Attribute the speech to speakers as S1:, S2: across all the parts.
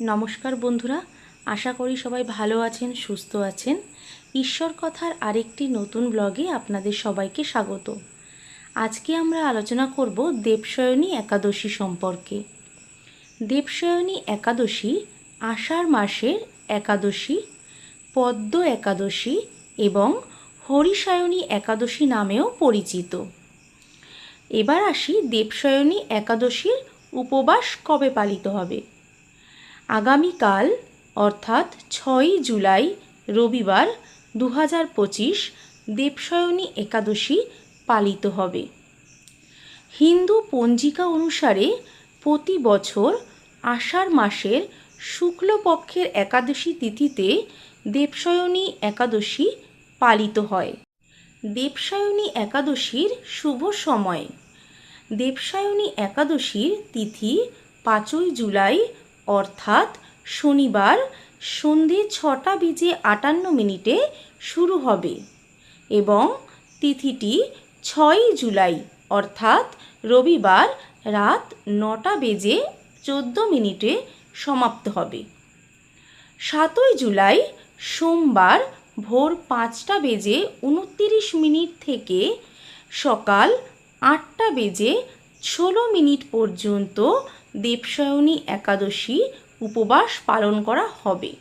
S1: নমস্কার বন্ধুরা, আশা করি সবাই ভালো আছেন, সুস্থ আছেন। ঈশ্বর কথার আরেকটি নতুন ব্লগে আপনাদের সবাইকে স্বাগত। আজকে আমরা আলোচনা করব দেবশয়নী একাদশী সম্পর্কে। দেবশয়নী একাদশী আষাঢ় মাসের একাদশী, পদ্ম একাদশী এবং হরিশায়নী একাদশী নামেও পরিচিত। এবার আসি দেবশয়নী একাদশীর উপবাস কবে পালিত হবে? আগামীকাল, অর্থাৎ ছয়ই জুলাই, রবিবার দু হাজার পঁচিশ দেবশয়নী একাদশী পালিত হবে। হিন্দু পঞ্জিকা অনুসারে প্রতি বছর আষাঢ় মাসের শুক্লপক্ষের একাদশী তিথিতে দেবশয়নী একাদশী পালিত হয়। দেবসায়নী একাদশীর শুভ সময়। দেবসায়নী একাদশীর তিথি পাঁচই জুলাই অর্থাৎ শনিবার সন্ধে ছটা বেজে আটান্ন মিনিটে শুরু হবে এবং তিথিটি ছয়ই জুলাই, অর্থাৎ রবিবার রাত নটা বেজে চোদ্দ মিনিটে সমাপ্ত হবে। সাতই জুলাই সোমবার ভোর পাঁচটা বেজে উনত্রিশ মিনিট থেকে সকাল আটটা বেজে ষোলো মিনিট পর্যন্ত দেবসায়নী একাদশী উপবাস পালন করা হবে।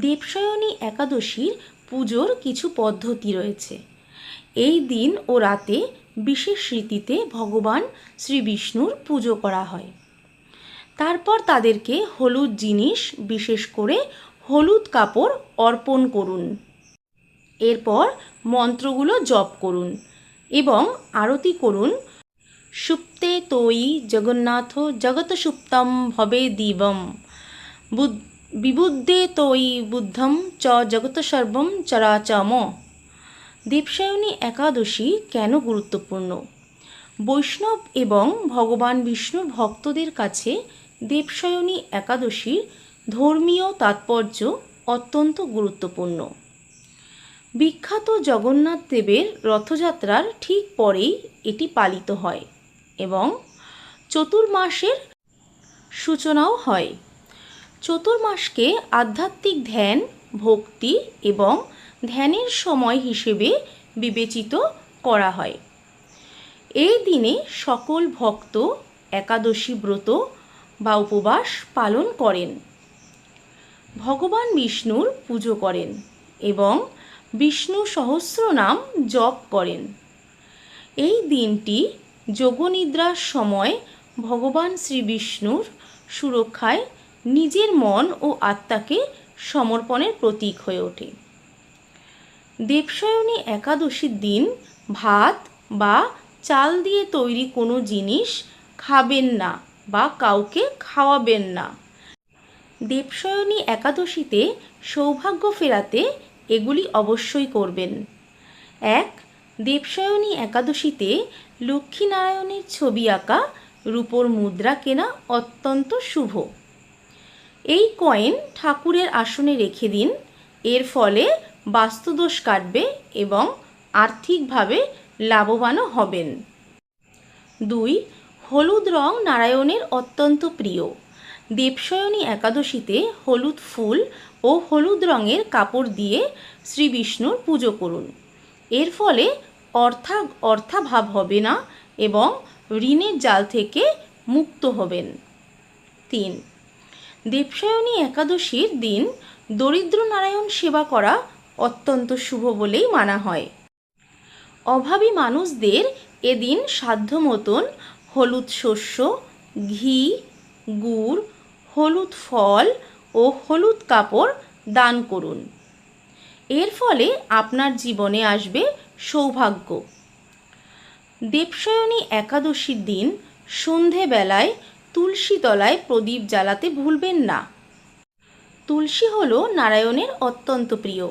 S1: দেবসায়নী একাদশীর পুজোর কিছু পদ্ধতি রয়েছে। এই দিন ও রাতে বিশেষ রীতিতে ভগবান শ্রী বিষ্ণুর পুজো করা হয়। তারপর তাদেরকে হলুদ জিনিস বিশেষ করে হলুদ কাপড় অর্পণ করুন। এরপর মন্ত্রগুলো জপ করুন এবং আরতি করুন সুপ্তে তৈ জগন্নাথ জগত সুপ্তম ভবে দিবম। বুদ- বিবুদ্ধে তৈ বুদ্ধম চ জগত সর্বম চরাচম। দেবসায়নী একাদশী কেন গুরুত্বপূর্ণ? বৈষ্ণব এবং ভগবান বিষ্ণুর ভক্তদের কাছে দেবসায়নী একাদশীর ধর্মীয় তাৎপর্য অত্যন্ত গুরুত্বপূর্ণ। বিখ্যাত জগন্নাথ দেবের রথযাত্রার ঠিক পরেই এটি পালিত হয়। এবং চতুর্মাসের সূচনাও হয়। চতুর্মাসকে আধ্যাত্মিক ধ্যান, ভক্তি এবং ধ্যানের সময় হিসেবে বিবেচিত করা হয়। এই দিনে সকল ভক্ত, একাদশী ব্রত বা উপবাস পালন করেন। ভগবান বিষ্ণুর পুজো করেন এবং বিষ্ণু সহস্রনাম জপ করেন। এই দিনটি যোগনিদ্রার সময় ভগবান শ্রী বিষ্ণুর সুরক্ষায় নিজের মন ও আত্মাকে সমর্পণের প্রতীক হয়ে ওঠে। দেবসায়নী একাদশীর দিন ভাত বা চাল দিয়ে তৈরি কোনো জিনিস খাবেন না বা কাউকে খাওয়াবেন না। দেবশয়নী একাদশীতে সৌভাগ্য ফেরাতে এগুলি অবশ্যই করবেন। এক দেবশয়নী একাদশীতে লক্ষ্মীনারায়ণের ছবি আঁকা রূপোর মুদ্রা কেনা অত্যন্ত শুভ। এই কয়েন ঠাকুরের আসনে রেখে দিন, এর ফলে বাস্তুদোষ কাটবে এবং আর্থিকভাবে লাভবানও হবেন। দুই, হলুদ রং নারায়ণের অত্যন্ত প্রিয়। দেবশয়নী একাদশীতে হলুদ ফুল ও হলুদ রঙের কাপড় দিয়ে শ্রী বিষ্ণুর পুজো করুন। এর ফলে অর্থা, অর্থাভাব হবে না এবং ঋণের জাল থেকে মুক্ত হবেন। তিন দেবসায়নী একাদশীর দিন দরিদ্র নারায়ণ সেবা করা অত্যন্ত শুভ বলেই মানা হয়। অভাবী মানুষদের এদিন সাধ্য মতন হলুদ শস্য, ঘি, গুড়, হলুদ ফল ও হলুদ কাপড় দান করুন। এর ফলে আপনার জীবনে আসবে সৌভাগ্য। দেবশয়নী একাদশীর দিন সন্ধেবেলায় তুলসী তলায় প্রদীপ জ্বালাতে ভুলবেন না। তুলসী হল নারায়ণের অত্যন্ত প্রিয়।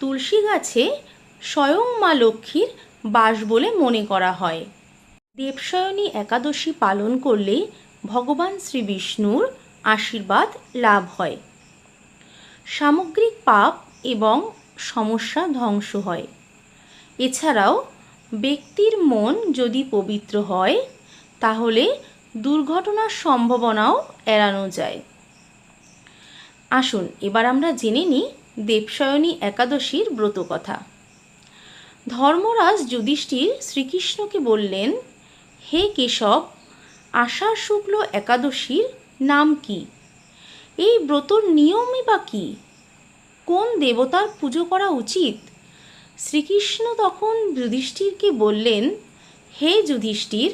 S1: তুলসী গাছে স্বয়ং মা লক্ষ্মীর বাস বলে মনে করা হয়। দেবশয়নী একাদশী পালন করলে ভগবান শ্রী বিষ্ণুর আশীর্বাদ লাভ হয়। সামগ্রিক পাপ এবং সমস্যা ধ্বংস হয়। এছাড়াও, ব্যক্তির মন যদি পবিত্র হয়, তাহলে দুর্ঘটনার সম্ভাবনাও এড়ানো যায়। আসুন, এবার আমরা জেনে নিই দেবশয়নী একাদশীর ব্রত কথা। ধর্মরাজ যুধিষ্ঠির শ্রীকৃষ্ণকে বললেন, হে কেশব আষাঢ় শুক্ল একাদশীর নাম কি? এই ব্রতর নিয়মই বা কী? কোন দেবতার পুজো করা উচিত? শ্রীকৃষ্ণ তখন যুধিষ্ঠিরকে বললেন, হে যুধিষ্ঠির,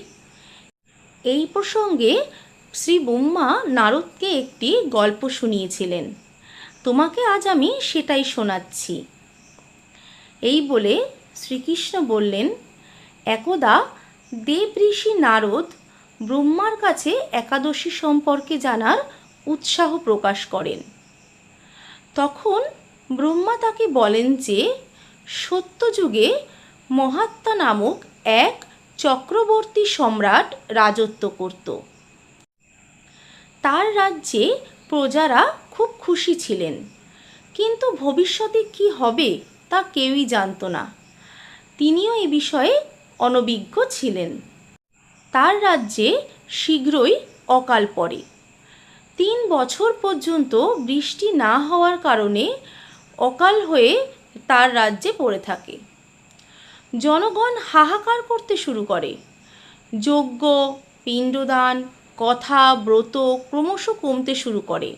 S1: এই প্রসঙ্গে শ্রী ব্রহ্মা নারদকে একটি গল্প শুনিয়েছিলেন। তোমাকে আজ আমি সেটাই শোনাচ্ছি। এই বলে শ্রীকৃষ্ণ বললেন, একদা দেব ঋষি নারদ ব্রহ্মার কাছে একাদশী সম্পর্কে জানার উৎসাহ প্রকাশ করেন। তখন ব্রহ্মা তাকে বলেন যে, সত্যযুগে মহাত্মা নামক এক চক্রবর্তী সম্রাট রাজত্ব করত। তার রাজ্যে প্রজারা খুব খুশি ছিলেন। কিন্তু ভবিষ্যতে কি হবে তা কেউই জানত না। তিনিও এ বিষয়ে অনভিজ্ঞ ছিলেন। তার রাজ্যে শীঘ্রই অকাল পড়ে। তিন বছর পর্যন্ত বৃষ্টি না হওয়ার কারণে অকাল হয়ে তার রাজ্যে পড়ে থাকে। জনগণ হাহাকার করতে শুরু করে। যজ্ঞ, পিণ্ডদান, কথা, ব্রত ক্রমশ কমতে শুরু করে।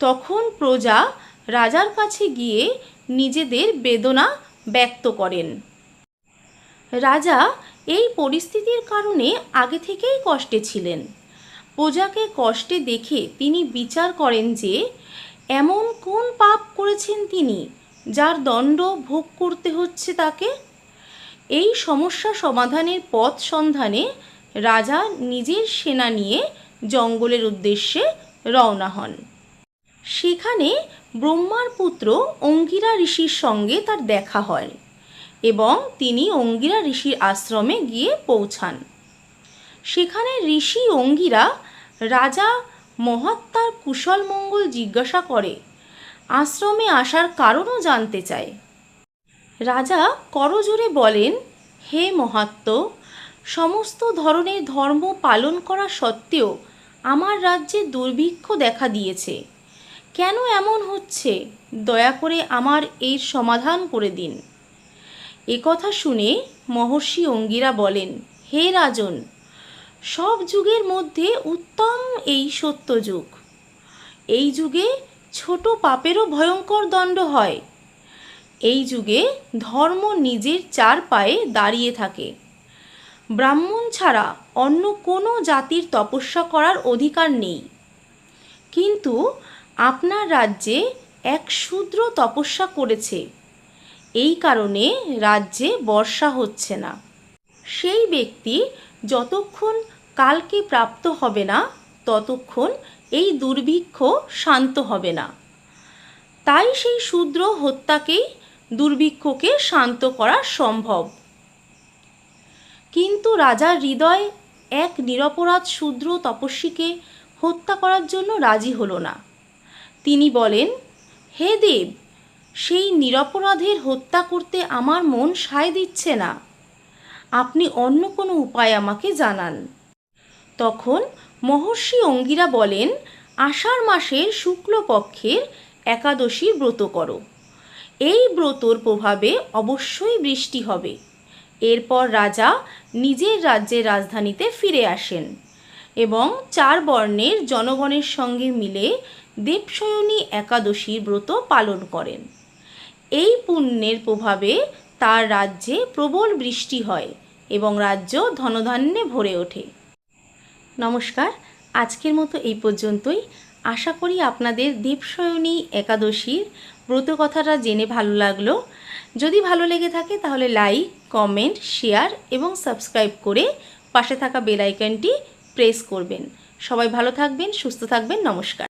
S1: তখন প্রজা রাজার কাছে গিয়ে নিজেদের বেদনা ব্যক্ত করেন। রাজা এই পরিস্থিতির কারণে আগে থেকেই কষ্টে ছিলেন। প্রজাকে কষ্টে দেখে তিনি বিচার করেন যে এমন কোন পাপ করেছেন তিনি যার দণ্ড ভোগ করতে হচ্ছে তাকে? এই সমস্যা সমাধানের পথ সন্ধানে রাজা নিজের সেনা নিয়ে জঙ্গলের উদ্দেশ্যে রওনা হন। সেখানে ব্রহ্মার পুত্র অঙ্গিরা ঋষির সঙ্গে তার দেখা হয় এবং তিনি অঙ্গিরা ঋষির আশ্রমে গিয়ে পৌঁছান। সেখানে ঋষি অঙ্গিরা রাজা মহাত্মার কুশল মঙ্গল জিজ্ঞাসা করে, আশ্রমে আসার কারণও জানতে চায় রাজা করজোরে বলেন, হে মহাত্ম, সমস্ত ধরনের ধর্ম পালন করা সত্ত্বেও আমার রাজ্যে দুর্ভিক্ষ দেখা দিয়েছে। কেন এমন হচ্ছে? দয়া করে আমার এর সমাধান করে দিন। এ কথা শুনে মহর্ষি অঙ্গিরা বলেন, হে রাজন সব যুগের মধ্যে উত্তম এই সত্য যুগ। এই যুগে ছোট পাপেরও ভয়ঙ্কর দণ্ড হয়। এই যুগে ধর্ম নিজের চার পায়ে দাঁড়িয়ে থাকে। ব্রাহ্মণ ছাড়া অন্য কোনো জাতির তপস্যা করার অধিকার নেই। কিন্তু আপনার রাজ্যে এক শূদ্র তপস্যা করেছে। এই কারণে রাজ্যে বর্ষা হচ্ছে না। সেই ব্যক্তি যতক্ষণ কালকে প্রাপ্ত হবে না, ততক্ষণ এই দুর্ভিক্ষ শান্ত হবে না। তাই সেই শূদ্র হত্যাকেই দুর্ভিক্ষকে শান্ত করা সম্ভব। কিন্তু রাজার হৃদয় এক নিরপরাধ শূদ্র তপস্বীকে হত্যা করার জন্য রাজি হলো না। তিনি বলেন, হে দেব, সেই নিরপরাধের হত্যা করতে আমার মন সায় দিচ্ছে না। আপনি অন্য কোনো উপায় আমাকে জানান। তখন মহর্ষি অঙ্গিরা বলেন, আষাঢ় মাসের শুক্লপক্ষের একাদশীর ব্রত করো। এই ব্রতর প্রভাবে অবশ্যই বৃষ্টি হবে। এরপর রাজা নিজের রাজ্যের রাজধানীতে ফিরে আসেন এবং চার বর্ণের জনগণের সঙ্গে মিলে দেবশয়নী একাদশীর ব্রত পালন করেন। এই পুণ্যের প্রভাবে তার রাজ্যে প্রবল বৃষ্টি হয় এবং রাজ্য ধনধান্যে ভরে ওঠে। নমস্কার, আজকের মতো এই পর্যন্তই। আশা করি আপনাদের দেবশয়নী একাদশীর ব্রত কথাটা জেনে ভালো লাগল। যদি ভালো লেগে থাকে তাহলে লাইক, কমেন্ট, শেয়ার এবং সাবস্ক্রাইব করে পাশে থাকা বেল আইকনটি প্রেস করবেন। সবাই ভালো থাকবেন, সুস্থ থাকবেন, নমস্কার।